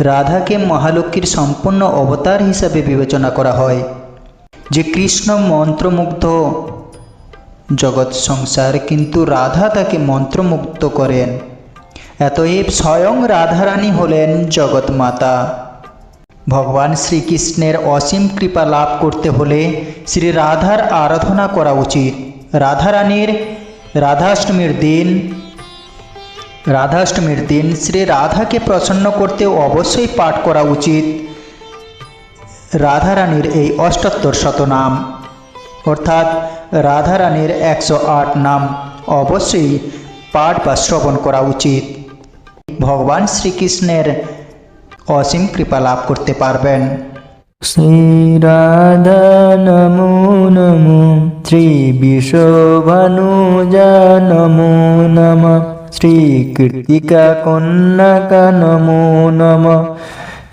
রাধাকে মহালক্ষ্মীর সম্পূর্ণ অবতার হিসাবে বিবেচনা করা হয়। যে কৃষ্ণ মন্ত্রমুগ্ধ, জগৎ সংসার কিন্তু রাধা তাকে মন্ত্রমুগ্ধ করেন। এতএব স্বয়ং রাধারানী হলেন জগৎ মাতা। ভগবান শ্রীকৃষ্ণের অসীম কৃপা লাভ করতে হলে শ্রী রাধার আরাধনা করা উচিত। রাধারানীর রাধাষ্টমীর দিন রাধাষ্টমীর দিন শ্রী রাধাকে প্রসন্ন করতে অবশ্যই পাঠ করা উচিত। রাধারানীর এই অষ্টাত্তর শতনাম অর্থাৎ রাধারানীর একশো আট নাম অবশ্যই পাঠ বা শ্রবণ করা উচিত। ভগবান শ্রীকৃষ্ণের অসীম কৃপা লাভ করতে পারবেন। শ্রীরাধা নমো নমো। শ্রী বিশ্বভানুজা নমো নম। শ্রী কীর্তিকা কন্যাকা নমো নম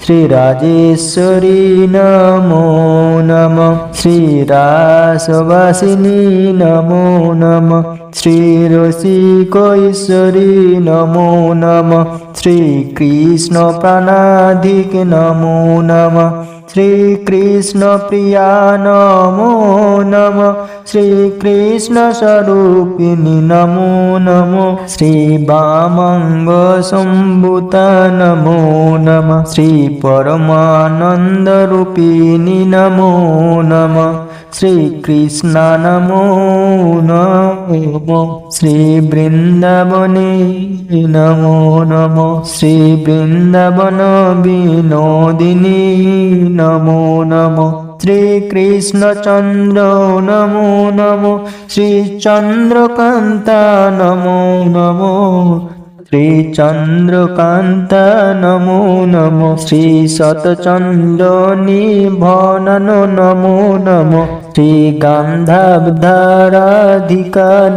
শ্রী রাজেশ্বরী নমো নম শ্রী রাসবাসিনী নমো নম শ্রী রসিকৈশ্বরী নমো श्रीकृष्णप्रिया नमो नमः। श्रीकृष्णस्वरूपिणि नमो नमो। श्रीवामङ्गसम्भुत नमो नमः। श्रीपरमानन्दरूपिणि नमो नमः। নমো নম শ্রী নমো নম শ্রী শ্রী বৃন্দাবনে নমো নম শ্রী বৃন্দাবন বিনোদিনী নমো নম শ্রীকৃষ্ণচন্দ্র নমো নম শ্রীচন্দ্রকান্ত নমো নমো শ্রীচন্দ্রকান্ত নমো নম শ্রী শতচন্দ্র নিভনন নমো নম শ্রী গান্ধাবধারাধিকা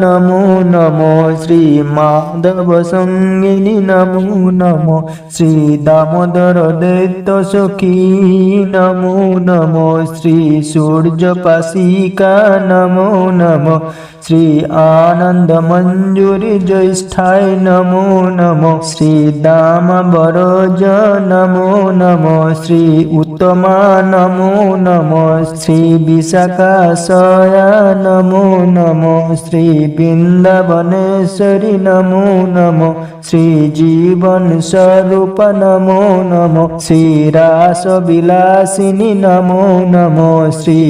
নমো নম শ্রী মাধব সঙ্গিনী নমো নম শ্রী দামোদর দৈত্য সখী নমো নম শ্রী সূর্য পাশিকা নমো নম শ্রী আনন্দ মঞ্জুরি জ্যৈষ্ঠায় নমো নম, শ্রী দাম বরজ নমো নম, শ্রী উত্তমা নমো নম, শ্রী বিশাখা সয়া নমো নম, শ্রী বৃন্দাবনেশ্বরী নমো নম, শ্রী জীবন স্বরূপ নমো নম, শ্রী রাস বিলাসিনী নমো নম, শ্রী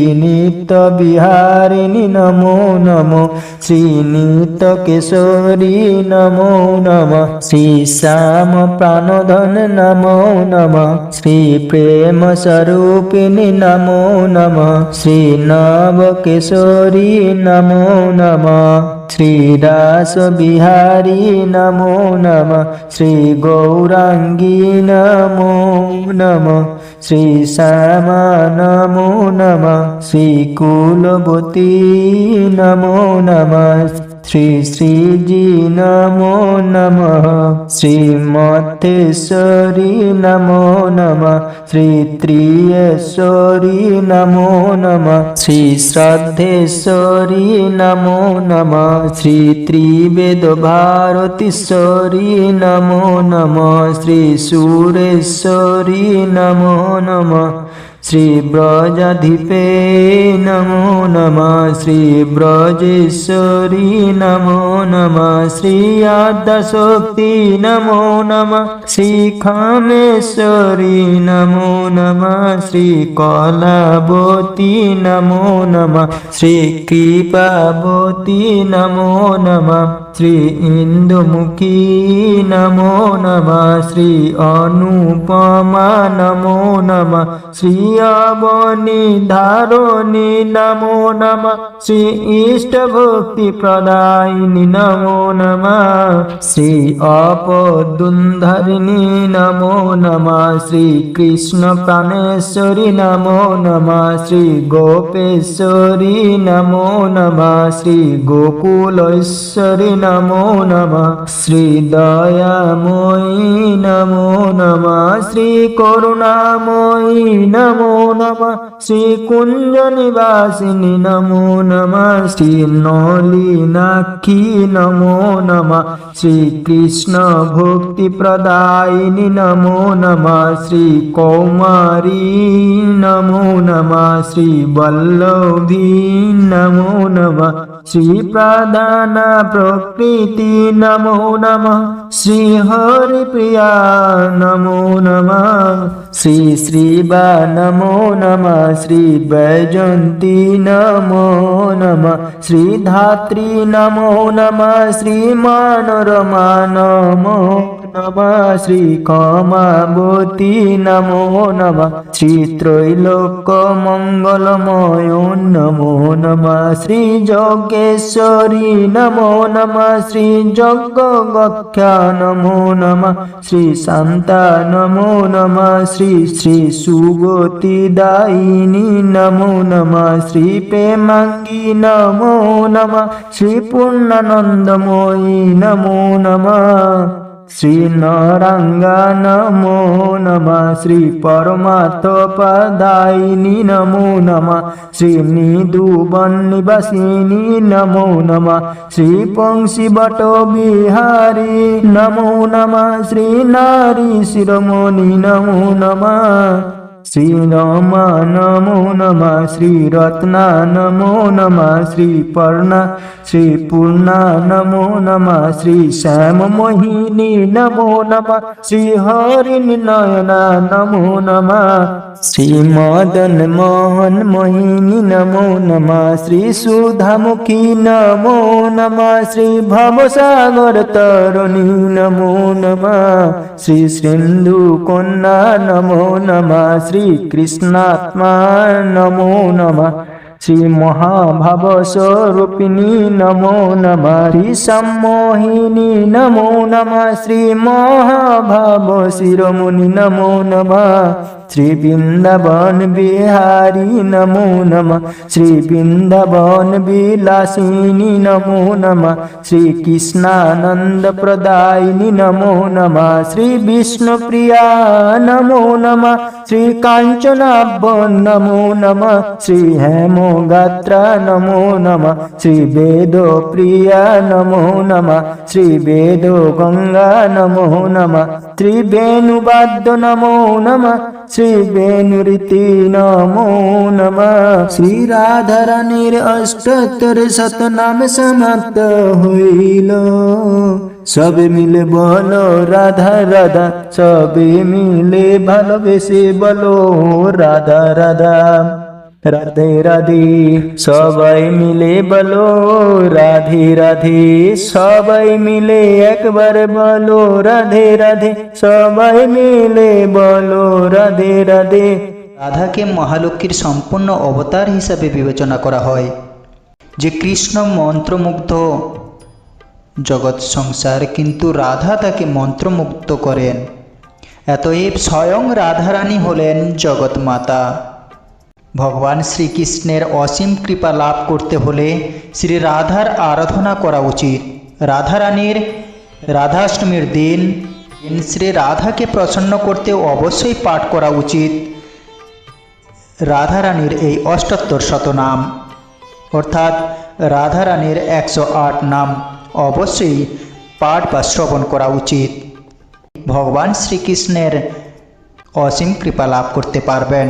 নিত্য বিহারিণী নমো নম শ্রী নিত্য কেশরী নমো নম। শ্রী শ্যাম প্রাণধন নমো নম। শ্রী প্রেম স্বরূপিণী নমো নম। শ্রী নব কেশরী নমো নম। শ্রীরাস বিহারী নমো নম শ্রী গৌরাঙ্গী নমো নম শ্রী শ্যামা নমো নম শ্রী কুলবতী নমো নম শ্রী শ্রীজি নমো নম। শ্রী মথেশ্বরী নমো নম। শ্রী ত্রিয়েশ্বরী নমো নম। শ্রী শ্রদ্ধেশ্বরী নমো নম। শ্রী ত্রিবেদ ভারতীশ্বরী নমো নম। শ্রী সুরেশ্বরী নমো নম। শ্রী ব্রজাধিপে নমো নম শ্রী ব্রজেশ্বরী নমো নম শ্রী আদ্যশক্তি নমো নম শ্রী খামেশ্বরী নমো নম শ্রী কলাবতী নমো নম শ্রী ইন্দুমুখী নমো নম, শ্রী অনুপমা নমো নম, শ্রী অবনি ধারণী নমো নম, শ্রী ইষ্ট ভক্তি প্রদায়িনী নমো নম, শ্রী অপদুন্ধরিণী নমো নম, শ্রী কৃষ্ণ প্রাণেশ্বরী নমো নম, শ্রী গোপেশ্বরী নমো নম, শ্রী গোকুলেশ্বরী নমো নমঃ শ্রী দয়াময়ী নমো নমঃ শ্রী করুণাময়ী নমো নমঃ শ্রী কুঞ্জ নিবাসিনী নমো নমঃ শ্রী নলিনাক্ষী নমো নমঃ শ্রী কৃষ্ণ ভক্তি প্রদায়িনী নমো নমঃ শ্রী কৌমারী নমো নমঃ শ্রী বল্লভী নমো নমঃ শ্রী প্রধান প্রকৃতি নমো নমঃ শ্রী হরিপ্রিয়া নমো নমঃ, শ্রী শ্রীবা নমো নমঃ, শ্রী বৈজন্তী নমো নমঃ, শ্রী ধাত্রী নমো শ্রী কমাবতী নমো নমঃ শ্রী ত্রৈলোক্য মঙ্গলময় নমো নমঃ শ্রী যজ্ঞেশ্বরী নমো নমঃ শ্রী যজ্ঞ গক্ষা নমো নমঃ শ্রী শান্তা নমো নমঃ শ্রী শ্রী সুগতি দায়িনী নমো নমঃ শ্রী প্রেমাঙ্গী নমো নমঃ শ্রী পূর্ণানন্দময়ী নমো নমঃ শ্রী নরাঙ্গা নমো নমঃ শ্রী পরমাত্মপদায়িনী নমো নমঃ শ্রী নিদুবন নিবাসিনী নমো নমঃ শ্রী পংসী বট বিহারী নমো নমঃ শ্রী নারী শিরোমণি নমো নমঃ শ্রী রমা নমো নমঃ শ্রী রত্না নমো নমঃ শ্রী পর্ণা শ্রী পূর্ণা নমো নমঃ শ্রী মদন মোহন মোহিনী নমো নমা, শ্রী সুধামুখী নমো নমা, শ্রী ভবসাগর তরুণী নমো নমা, শ্রী সিন্ধু কন্যা নমো নমা, শ্রী কৃষ্ণাত্মা নমো নমঃ। শ্রী মহাভাব স্বরূপিণী নমো নমঃ শ্রী সম্মোহিনী নমো নমঃ শ্রী মহাভাব শিরোমণি নমো নমঃ শ্রী বৃন্দাবন বিহারী নমো নমঃ শ্রী বৃন্দাবন বিলাসিনী নমো নমঃ শ্রী কৃষ্ণানন্দ প্রদায়িনী নমো নমঃ শ্রী বিষ্ণুপ্রিয়া নমো নমঃ শ্রী কাঞ্চনাভ নমো নমঃ শ্রী হেম গাত্রা নমো নমঃ শ্রী বেদ প্রিয়া নমো নমঃ শ্রী বেদ গঙ্গা নমো নমঃ শ্রী বেণুবাদ্য নমো নমঃ শ্রী বেণুরীতি নমো নমঃ। শ্রী রাধারানীর অষ্টোত্তর শতনাম সমাপ্ত হইল। সবে মিলে বলো রাধা রাধা, সবে মিলে ভালোবেসে বলো রাধা রাধা। রাধে রাধে, সবাই মিলে বলো, রাধে রাধে, সবাই মিলে একবার বলো, রাধে রাধে, সবাই মিলে বলো, রাধে রাধে। রাধাকে মহালক্ষ্মীর সম্পূর্ণ অবতার হিসাবে বিবেচনা করা হয়। যে কৃষ্ণ মন্ত্রমুগ্ধ, জগৎ সংসার কিন্তু রাধা তাকে মন্ত্রমুগ্ধ করেন। এতএব স্বয়ং রাধারানী হলেন জগৎ মাতা ভগবান শ্রীকৃষ্ণের অসীম কৃপা লাভ করতে হলে শ্রী রাধার আরাধনা করা উচিত। রাধারানীর রাধাষ্টমীর দিন শ্রী রাধাকে প্রসন্ন করতে অবশ্যই পাঠ করা উচিত। রাধারানীর এই অষ্টোত্তর শতনাম অর্থাৎ রাধারানীর একশো আট নাম অবশ্যই পাঠ বা শ্রবণ করা উচিত। ভগবান শ্রীকৃষ্ণের অসীম কৃপা লাভ করতে পারবেন।